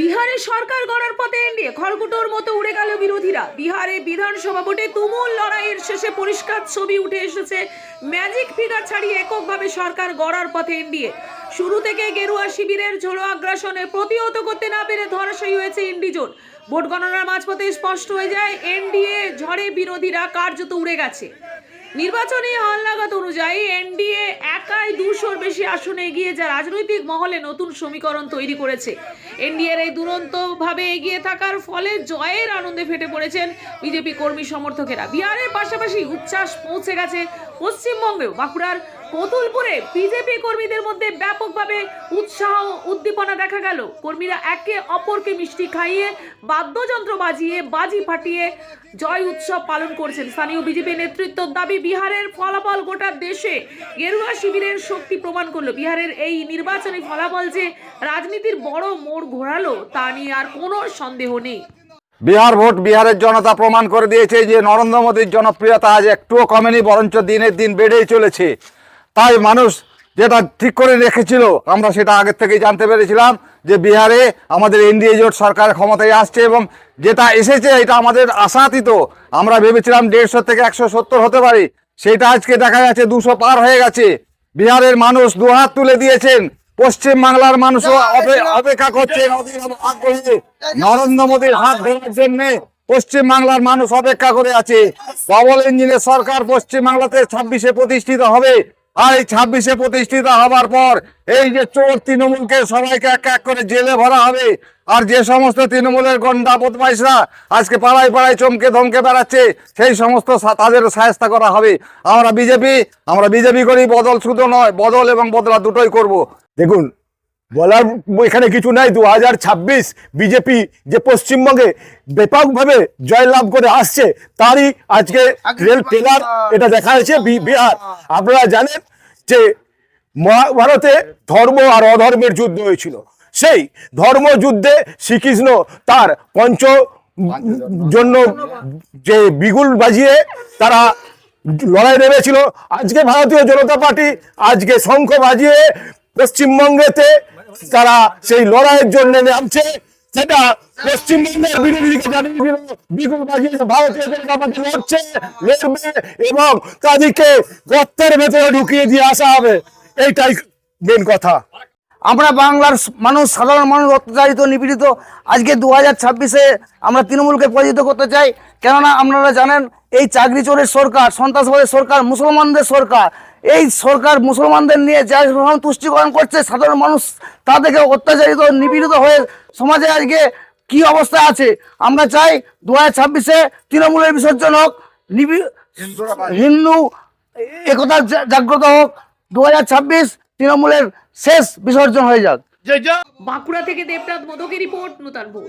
বিহারে সরকার গড়ার পথে এনডিএ। খড়কুটোর মতো উড়ে গেল বিরোধীরা। বিহারে বিধানসভা ভোটে তুমুল লড়াইয়ের শেষে পরিষ্কার ছবি উঠে এসেছে ম্যাজিক ফিগার ছাড়িয়ে এককভাবে সরকার গড়ার পথে এনডিএ। শুরু থেকে গেরুয়া শিবিরের ঝোড়ো আগ্রাসনে প্রতিহত করতে না পেরে ধরাশায়ী হয়েছে ইন্ডিজোট ভোট গণনার মাঝপথে স্পষ্ট হয়ে যায়, এনডিএ ঝড়ে বিরোধীরা কার্যত উড়ে গেছে। নির্বাচনী হালনাগাদ অনুযায়ী এনডিএ একাই দুশোর বেশি আসনে এগিয়ে যা রাজনৈতিক মহলে নতুন সমীকরণ তৈরি করেছে। এনডিএর এই দুরন্তভাবে এগিয়ে থাকার ফলে জয়ের আনন্দে ফেটে পড়েছেন বিজেপি কর্মী সমর্থকেরা। বিহারের পাশাপাশি উচ্ছ্বাস পৌঁছে গেছে পশ্চিমবঙ্গেও। বাঁকুড়ার কতুলপুরে বিজেপি কর্মীদের মধ্যে ব্যাপকভাবে উৎসাহ উদ্দীপনা দেখা গেল। কর্মীরা একে অপরকে মিষ্টি খাইয়ে, বাদ্যযন্ত্র বাজিয়ে, বাজি ফাটিয়ে জয় উৎসব পালন করছেন। স্থানীয় বিজেপি নেতৃত্বর দাবি, বিহারের ফলাফল গোটা দেশে গেরুয়া শিবিরের শক্তি প্রমাণ করল। বিহারের এই নির্বাচনী ফলাফল যে রাজনীতির বড় মোড় ঘোরালো, তা নিয়ে আর কোনো সন্দেহ নেই। বিহার ভোট বিহারের জনতা প্রমাণ করে দিয়েছে যে নরেন্দ্র মোদীর জনপ্রিয়তা আজ একটুও কমেনি, বরঞ্চ দিনের দিন বেড়েই চলেছে। তাই মানুষ যেটা ঠিক করে রেখেছিল আমরা সেটা আগের থেকেই জানতে পেরেছিলাম যে বিহারে আমাদের এনডিএ জোট সরকার ক্ষমতায় আসছে এবং যেটা এসেছে এটা আমাদের আশাতীত। আমরা ভেবেছিলাম দেড়শো থেকে একশো সত্তর হতে পারে সেটা আজকে দেখা যাচ্ছে দুশো পার হয়ে গেছে। বিহারের মানুষ দুহাত তুলে দিয়েছেন পশ্চিম বাংলার মানুষও অপেক্ষা করছে নরেন্দ্র মোদীর হাত ধরার জন্য পশ্চিম বাংলার মানুষ অপেক্ষা করে আছে। ডবল ইঞ্জিনের সরকার পশ্চিম বাংলাতে ছাব্বিশে প্রতিষ্ঠিত হবে। আর এই ছাব্বিশে প্রতিষ্ঠিত হবার পর এই যে চোর তৃণমূলকে সবাইকে এক এক করে জেলে ভরা হবে, আর যে সমস্ত তৃণমূলের গন্ডা বদমাইশরা আজকে পাড়ায় পাড়ায় চমকে ধমকে বেড়াচ্ছে, সেই সমস্ত তাদের সায়স্তা করা হবে। আমরা বিজেপি আমরা বিজেপি করি, বদল শুধু নয়, বদল এবং বদলা দুটোই করব। দেখুন বলার এখানে কিছু নাই। দু হাজার ছাব্বিশ বিজেপি যে পশ্চিমবঙ্গে ব্যাপকভাবে জয়লাভ করে আসছে তারই আজকে রেল টেলার এটা দেখা হয়েছে বি- বিহার। আপনারা জানেন যে মহাভারতে ধর্ম আর অধর্মের যুদ্ধ হয়েছিল। সেই ধর্মযুদ্ধে শ্রীকৃষ্ণ তার পঞ্চ জন্য যে বিগুল বাজিয়ে তারা লড়াই নেমেছিল। আজকে ভারতীয় জনতা পার্টি আজকে শঙ্খ বাজিয়ে পশ্চিমবঙ্গেতে তারা সেই লড়াইয়ের জন্য নামছে, সেটা পশ্চিমবঙ্গের বিরোধীকে এবং তাদেরকে গর্তের ভেতরে ঢুকিয়ে দিয়ে আসা হবে। এইটাই মেন কথা। আমরা বাংলার মানুষ, সাধারণ মানুষ, অত্যাচারিত, নিপীড়িত, আজকে দু হাজার ছাব্বিশে আমরা তৃণমূলকে পরাজিত করতে চাই। কেননা আপনারা জানেন, এই চাকরি চোরের সরকার, সন্ত্রাসবাদের সরকার, মুসলমানদের সরকার এই সরকার মুসলমানদের নিয়ে যা তুষ্টিকরণ করছে সাধারণ মানুষ তা থেকে অত্যাচারিত নিপীড়িত হয়ে সমাজে আজকে কি অবস্থা আছে? আমরা চাই দু হাজার ছাব্বিশে তৃণমূলের বিসর্জন হোক হিন্দু একতা জাগ্রত হোক দু হাজার ছাব্বিশ তৃণমূলের শেষ বিসর্জন হয়ে যাক। বাঁকুড়া থেকে দেবনাথ মোদকের রিপোর্ট নূতন ভোর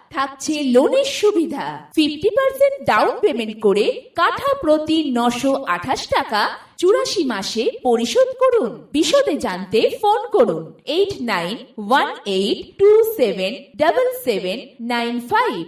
থাকছে লোনের সুবিধা। ফিফটি পার্সেন্ট ডাউন পেমেন্ট করে কাঠা প্রতি নশো আঠাশ টাকা চুরাশি মাসে পরিশোধ করুন। বিশদে জানতে ফোন করুন eight nine one eight two seven double seven nine five